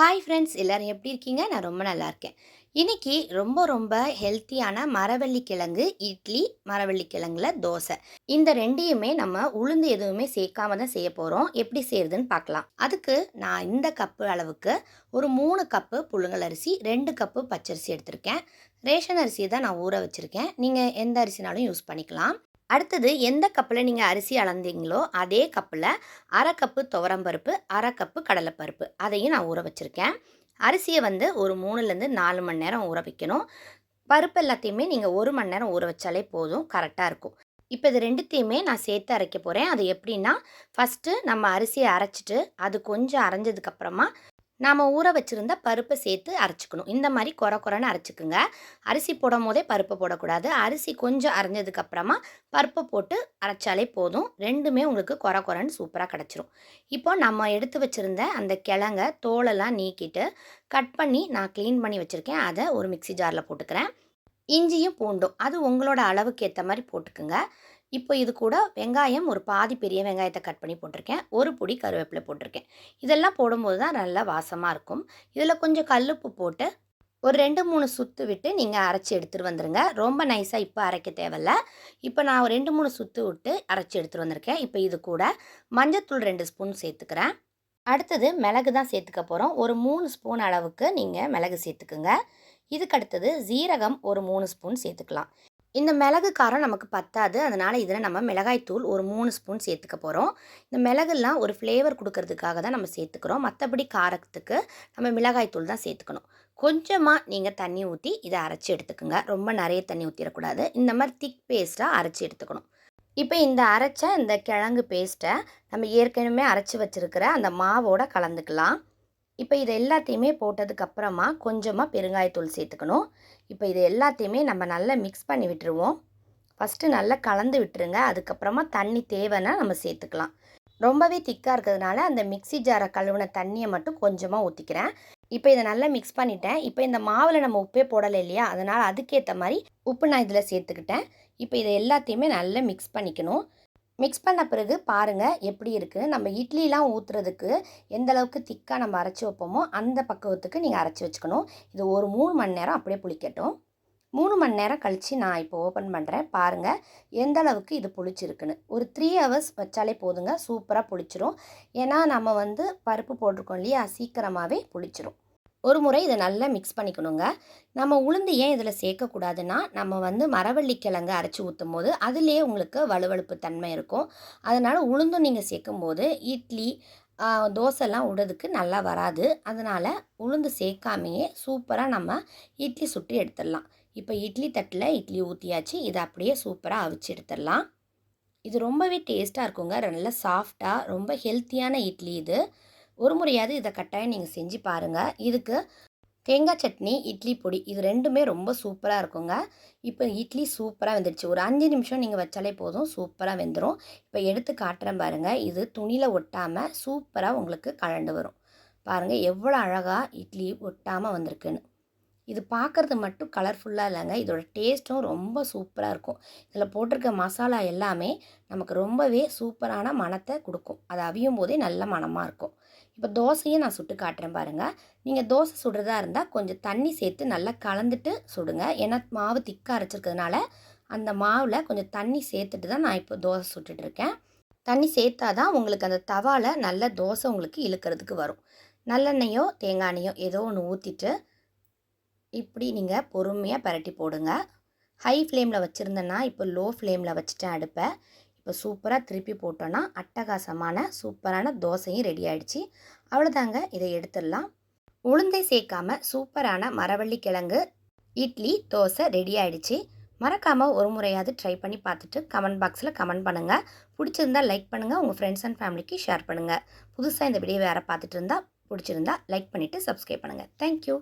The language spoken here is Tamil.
ஹாய் ஃப்ரெண்ட்ஸ் எல்லோரும் எப்படி இருக்கீங்க? நான் ரொம்ப நல்லா இருக்கேன். இன்னைக்கு ரொம்ப ரொம்ப ஹெல்த்தியான மரவள்ளி கிழங்கு இட்லி மரவள்ளி கிழங்குல தோசை. இந்த ரெண்டையுமே நம்ம உளுந்து எதுவுமே சேர்க்காம தான் செய்ய போகிறோம் எப்படி செய்யறதுன்னு பார்க்கலாம். அதுக்கு நான் இந்த கப்பு அளவுக்கு ஒரு மூணு கப்பு புழுங்கல் அரிசி ரெண்டு கப்பு பச்சரிசி எடுத்திருக்கேன். ரேஷன் அரிசியை தான் நான் ஊற வச்சுருக்கேன். நீங்கள் எந்த அரிசினாலும் யூஸ் பண்ணிக்கலாம். அடுத்தது எந்த கப்பில் நீங்கள் அரிசி அளந்தீங்களோ அதே கப்பில் அரை கப்பு துவரம்பருப்பு அரை கப்பு கடலைப்பருப்பு அதையும் நான் ஊற வச்சுருக்கேன். அரிசியை வந்து ஒரு மூணுலேருந்து நாலு மணி நேரம் ஊற வைக்கணும். பருப்பு எல்லாத்தையுமே நீங்கள் ஒரு மணி நேரம் ஊற வச்சாலே போதும் கரெக்டாக இருக்கும். இப்போ இது ரெண்டுத்தையுமே நான் சேர்த்து அரைக்க போகிறேன் அது எப்படின்னா ஃபஸ்ட்டு நம்ம அரிசியை அரைச்சிட்டு அது கொஞ்சம் அரைஞ்சதுக்கப்புறமா நாம் ஊற வச்சுருந்த பருப்பை சேர்த்து அரைச்சிக்கணும். இந்த மாதிரி குறை குறைன்னு அரைச்சிக்குங்க. அரிசி போடும் போதே பருப்பை போடக்கூடாது. அரிசி கொஞ்சம் அரைஞ்சதுக்கப்புறமா பருப்பை போட்டு அரைச்சாலே போதும். ரெண்டுமே உங்களுக்கு குறை குறைன்னு சூப்பராக கிடச்சிரும். இப்போ நம்ம எடுத்து வச்சுருந்த அந்த கிழங்க தோலெல்லாம் நீக்கிட்டு கட் பண்ணி நான் க்ளீன் பண்ணி வச்சுருக்கேன். அதை ஒரு மிக்சி ஜாரில் போட்டுக்கிறேன். இஞ்சியும் பூண்டும். அது உங்களோட அளவுக்கு ஏற்ற மாதிரி போட்டுக்குங்க. இப்போ இது கூட வெங்காயம் ஒரு பாதி பெரிய வெங்காயத்தை கட் பண்ணி போட்டிருக்கேன். ஒரு பொடி கருவேப்பிலை போட்டிருக்கேன். இதெல்லாம் போடும்போது தான் நல்லா வாசமாக இருக்கும். இதில் கொஞ்சம் கல்லுப்பு போட்டு ஒரு ரெண்டு மூணு சுற்று விட்டு நீங்கள் அரைச்சி எடுத்துகிட்டு வந்துடுங்க ரொம்ப நைஸாக இப்போ அரைக்க தேவையில்ல. இப்போ நான் ஒரு ரெண்டு மூணு சுற்று விட்டு அரைச்சி எடுத்துகிட்டு வந்திருக்கேன். இப்போ இது கூட மஞ்சத்தூள் ரெண்டு ஸ்பூன் சேர்த்துக்கிறேன். அடுத்தது மிளகு தான் சேர்த்துக்க போகிறோம் ஒரு மூணு ஸ்பூன் அளவுக்கு நீங்கள் மிளகு சேர்த்துக்குங்க. இதுக்கு அடுத்தது ஜீரகம் ஒரு மூணு ஸ்பூன் சேர்த்துக்கலாம். இந்த மிளகு காரம் நமக்கு பத்தாது. அதனால் இதில் நம்ம மிளகாய்த்தூள் ஒரு மூணு ஸ்பூன் சேர்த்துக்க போகிறோம் இந்த மிளகுலாம் ஒரு ஃப்ளேவர் கொடுக்கறதுக்காக தான் நம்ம சேர்த்துக்கிறோம். மற்றபடி காரத்துக்கு நம்ம மிளகாய்த்தூள் தான் சேர்த்துக்கணும். கொஞ்சமாக நீங்கள் தண்ணி ஊற்றி இதை அரைச்சி எடுத்துக்கோங்க. ரொம்ப நிறைய தண்ணி ஊற்றிடக்கூடாது இந்த மாதிரி திக் பேஸ்ட்டாக அரைச்சி எடுத்துக்கணும். இப்போ இந்த அரைச்ச இந்த கிழங்கு பேஸ்ட்டை நம்ம ஏற்கனவே அரைச்சி வச்சுருக்கிற அந்த மாவோட கலந்துக்கலாம். இப்போ இது எல்லாத்தையுமே போட்டதுக்கப்புறமா கொஞ்சமாக பெருங்காயத்தூள் சேர்த்துக்கணும். இப்போ இது எல்லாத்தையுமே நம்ம நல்லா மிக்ஸ் பண்ணி விட்டுருவோம். ஃபஸ்ட்டு நல்லா கலந்து விட்டுருங்க. அதுக்கப்புறமா தண்ணி தேவைன்னா நம்ம சேர்த்துக்கலாம். ரொம்பவே திக்காக இருக்கிறதுனால அந்த மிக்சி ஜாரை கழுவின தண்ணியை மட்டும் கொஞ்சமாக ஊற்றிக்கிறேன் இப்போ இதை நல்லா மிக்ஸ் பண்ணிட்டேன். இப்போ இந்த மாவில் நம்ம உப்பே போடலை இல்லையா? அதனால் அதுக்கேற்ற மாதிரி உப்பு நான் இதில் சேர்த்துக்கிட்டேன். இப்போ இதை எல்லாத்தையுமே நல்லா மிக்ஸ் பண்ணிக்கணும். மிக்ஸ் பண்ண பிறகு பாருங்கள் எப்படி இருக்குதுன்னு நம்ம இட்லிலாம் ஊற்றுறதுக்கு எந்தளவுக்கு திக்காக நம்ம அரைச்சி வைப்போமோ அந்த பக்குவத்துக்கு நீங்கள் அரைச்சி வச்சுக்கணும். இது ஒரு மூணு மணி நேரம் அப்படியே புளிக்கட்டும். மூணு மணி நேரம் கழித்து நான் இப்போ ஓப்பன் பண்ணுறேன் பாருங்கள் எந்த அளவுக்கு இது புளிச்சிருக்குன்னு. ஒரு த்ரீ ஹவர்ஸ் வச்சாலே போதுங்க சூப்பராக புளிச்சிரும். ஏன்னா நம்ம வந்து பருப்பு போட்டிருக்கோம் இல்லையா சீக்கிரமாகவே புளிச்சிரும். ஒரு முறை இதை நல்லா மிக்ஸ் பண்ணிக்கணுங்க. நம்ம உளுந்து ஏன் இதில் சேர்க்கக்கூடாதுன்னா நம்ம வந்து மரவள்ளிக்கிழங்கு அரைச்சி ஊற்றும் போது அதுலேயே உங்களுக்கு வலுவழுப்பு தன்மை இருக்கும். அதனால் உளுந்தும் நீங்கள் சேர்க்கும் போது இட்லி தோசைலாம் விடுறதுக்கு நல்லா வராது. அதனால் உளுந்து சேர்க்காமையே சூப்பராக நம்ம இட்லி சுட்டி எடுத்துடலாம். இப்போ இட்லி தட்டில் இட்லி ஊற்றியாச்சு இதை அப்படியே சூப்பராக அவிச்சு எடுத்துடலாம். இது ரொம்பவே டேஸ்ட்டாக இருக்குங்க. நல்லா சாஃப்டாக ரொம்ப ஹெல்த்தியான இட்லி இது. ஒரு முறையாவது இதை கட்டாயம் நீங்கள் செஞ்சு பாருங்கள் இதுக்கு தேங்காய் சட்னி இட்லி பொடி இது ரெண்டுமே ரொம்ப சூப்பராக இருக்குங்க. இப்போ இட்லி சூப்பராக வெந்துடுச்சு. ஒரு அஞ்சு நிமிஷம் நீங்கள் வச்சாலே போதும் சூப்பராக வெந்துடும் இப்போ எடுத்து காட்டுறேன் பாருங்கள் இது துணியில் ஒட்டாமல் சூப்பராக உங்களுக்கு கலண்டு வரும். பாருங்கள் எவ்வளோ அழகாக இட்லி ஒட்டாமல் வந்திருக்குன்னு. இது பார்க்குறது மட்டும் கலர்ஃபுல்லாக இல்லைங்க. இதோட டேஸ்ட்டும் ரொம்ப சூப்பராக இருக்கும். இதில் போட்டிருக்க மசாலா எல்லாமே நமக்கு ரொம்பவே சூப்பரான மணத்தை கொடுக்கும். அது அவியும் போதே நல்ல மணமாக இருக்கும். இப்போ தோசையும் நான் சுட்டு காட்டுறேன் பாருங்கள் நீங்கள் தோசை சுடுறதா இருந்தால் கொஞ்சம் தண்ணி சேர்த்து நல்லா கலந்துட்டு சுடுங்க. ஏன்னா மாவு திக்காக அரைச்சிருக்கிறதுனால அந்த மாவில் கொஞ்சம் தண்ணி சேர்த்துட்டு தான் நான் இப்போ தோசை சுட்டுட்ருக்கேன் தண்ணி சேர்த்தா தான் உங்களுக்கு அந்த தவாவில் நல்ல தோசை உங்களுக்கு இழுக்கிறதுக்கு வரும். நல்லெண்ணெயோ தேங்காய் எண்ணெயோ ஏதோ ஒன்று ஊற்றிட்டு இப்படி நீங்கள் பொறுமையாக பரட்டி போடுங்க. ஹை ஃப்ளேமில் வச்சுருந்தேன்னா இப்போ லோ ஃப்ளேமில் வச்சுட்டேன் அடுப்பை. இப்போ சூப்பராக திருப்பி போட்டோன்னா அட்டகாசமான சூப்பரான தோசையும் ரெடி ஆகிடுச்சு அவ்வளோதாங்க இதை எடுத்துடலாம். உளுந்தை சேர்க்காம சூப்பரான மரவள்ளி கிழங்கு இட்லி தோசை ரெடி ஆகிடுச்சு மறக்காமல் ஒரு முறையாவது ட்ரை பண்ணி பார்த்துட்டு கமெண்ட் பாக்ஸில் கமெண்ட் பண்ணுங்கள் பிடிச்சிருந்தா லைக் பண்ணுங்கள் உங்கள் ஃப்ரெண்ட்ஸ் அண்ட் ஃபேமிலிக்கு ஷேர் பண்ணுங்கள் புதுசாக இந்த வீடியோ வேறு பார்த்துட்டு இருந்தால் பிடிச்சிருந்தா லைக் பண்ணிவிட்டு சப்ஸ்கிரைப் பண்ணுங்கள் தேங்க்யூ